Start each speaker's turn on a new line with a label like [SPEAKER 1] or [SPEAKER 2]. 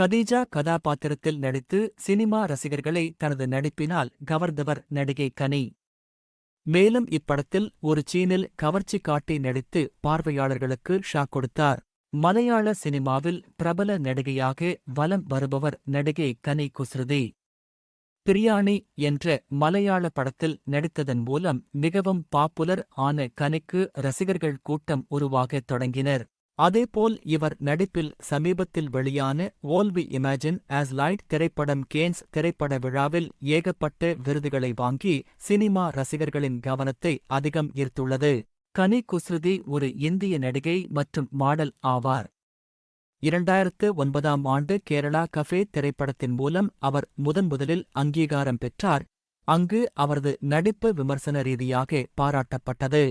[SPEAKER 1] கதீஜா கதாபாத்திரத்தில் நடித்து சினிமா ரசிகர்களை தனது நடிப்பினால் கவர்ந்தவர் நடிகை கனி. மேலும் இப்படத்தில் ஒரு சீனில் கவர்ச்சி காட்டி நடித்து பார்வையாளர்களுக்கு ஷாக் கொடுத்தார். மலையாள சினிமாவில் பிரபல நடிகையாக வலம் வருபவர் நடிகை கனி குஸ்ருதி. பிரியாணி என்ற மலையாள படத்தில் நடித்ததன் மூலம் மிகவும் பாப்புலர் ஆன கனிக்கு ரசிகர்கள் கூட்டம் உருவாகத் தொடங்கினர். அதேபோல் இவர் நடிப்பில் சமீபத்தில் வெளியான all we imagine as light திரைப்படம் கேன்ஸ் திரைப்பட விழாவில் ஏகப்பட்ட விருதுகளை வாங்கி சினிமா ரசிகர்களின் கவனத்தை அதிகம் ஈர்த்துள்ளது. கனி குஸ்ருதி ஒரு இந்திய நடிகை மற்றும் மாடல் ஆவார். இரண்டாயிரத்து ஒன்பதாம் ஆண்டு கேரளா கஃபே திரைப்படத்தின் மூலம் அவர் முதன்முதலில் அங்கீகாரம் பெற்றார். அங்கு அவரது நடிப்பு விமர்சன ரீதியாக பாராட்டப்பட்டது.